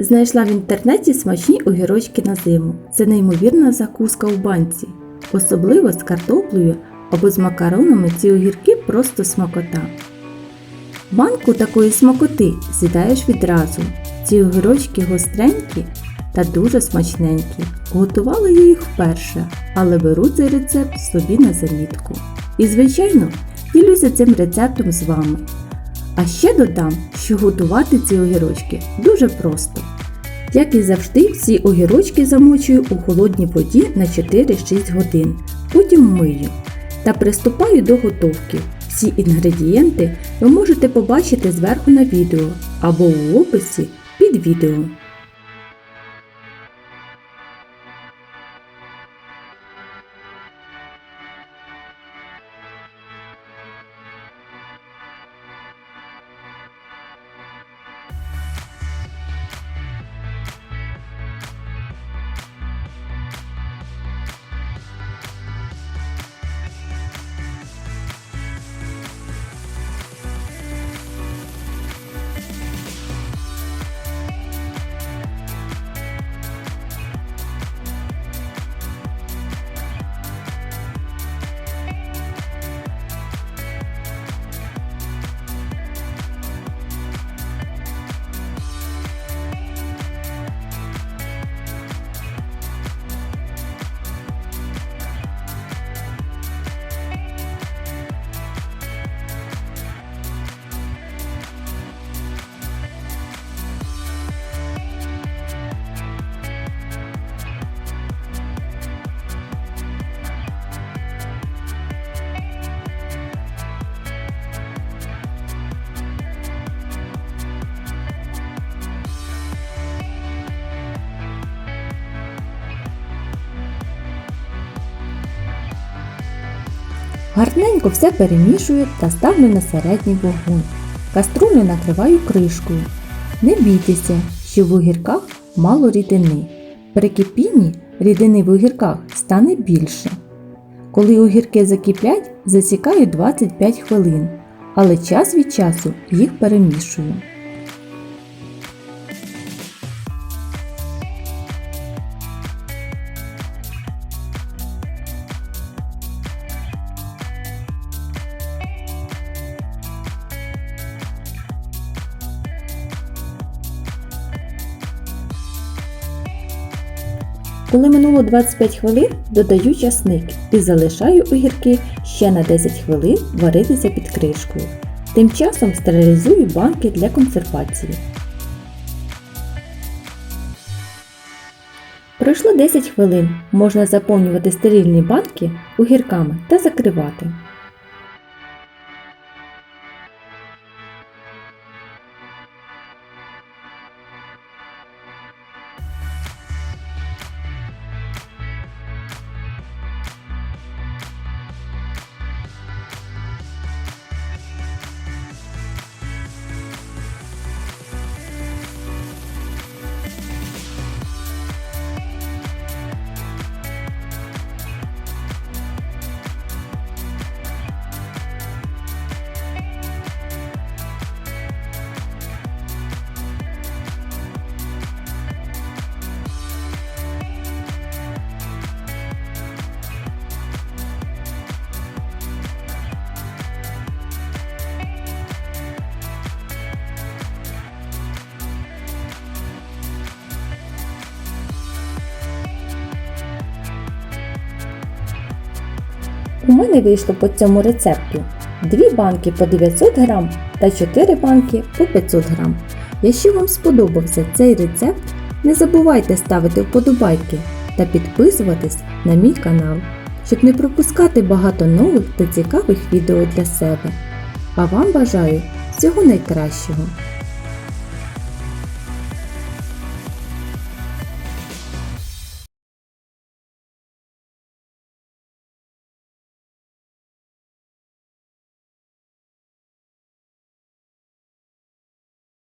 Знайшла в інтернеті смачні огірочки на зиму. Це неймовірна закуска у банці. Особливо з картоплею або з макаронами ці огірки просто смакота. Банку такої смакоти з'їдаєш відразу. Ці огірочки гостренькі та дуже смачненькі. Готувала я їх вперше, але беру цей рецепт собі на замітку. І, звичайно, ділюся цим рецептом з вами. А ще додам, що готувати ці огірочки дуже просто. Як і завжди, всі огірочки замочую у холодній воді на 4-6 годин, потім мию та приступаю до готовки. Всі інгредієнти ви можете побачити зверху на відео або у описі під відео. Гарненько все перемішую та ставлю на середній вогонь. Каструлю накриваю кришкою. Не бійтеся, що в огірках мало рідини. При кипінні рідини в огірках стане більше. Коли огірки закиплять, засікаю 25 хвилин, але час від часу їх перемішую. Коли минуло 25 хвилин, додаю часник і залишаю огірки ще на 10 хвилин варитися під кришкою. Тим часом стерилізую банки для консервації. Пройшло 10 хвилин. Можна заповнювати стерильні банки огірками та закривати. У мене вийшло по цьому рецепту 2 банки по 900 грам та 4 банки по 500 грам. Якщо вам сподобався цей рецепт, не забувайте ставити вподобайки та підписуватись на мій канал, щоб не пропускати багато нових та цікавих відео для себе. А вам бажаю всього найкращого!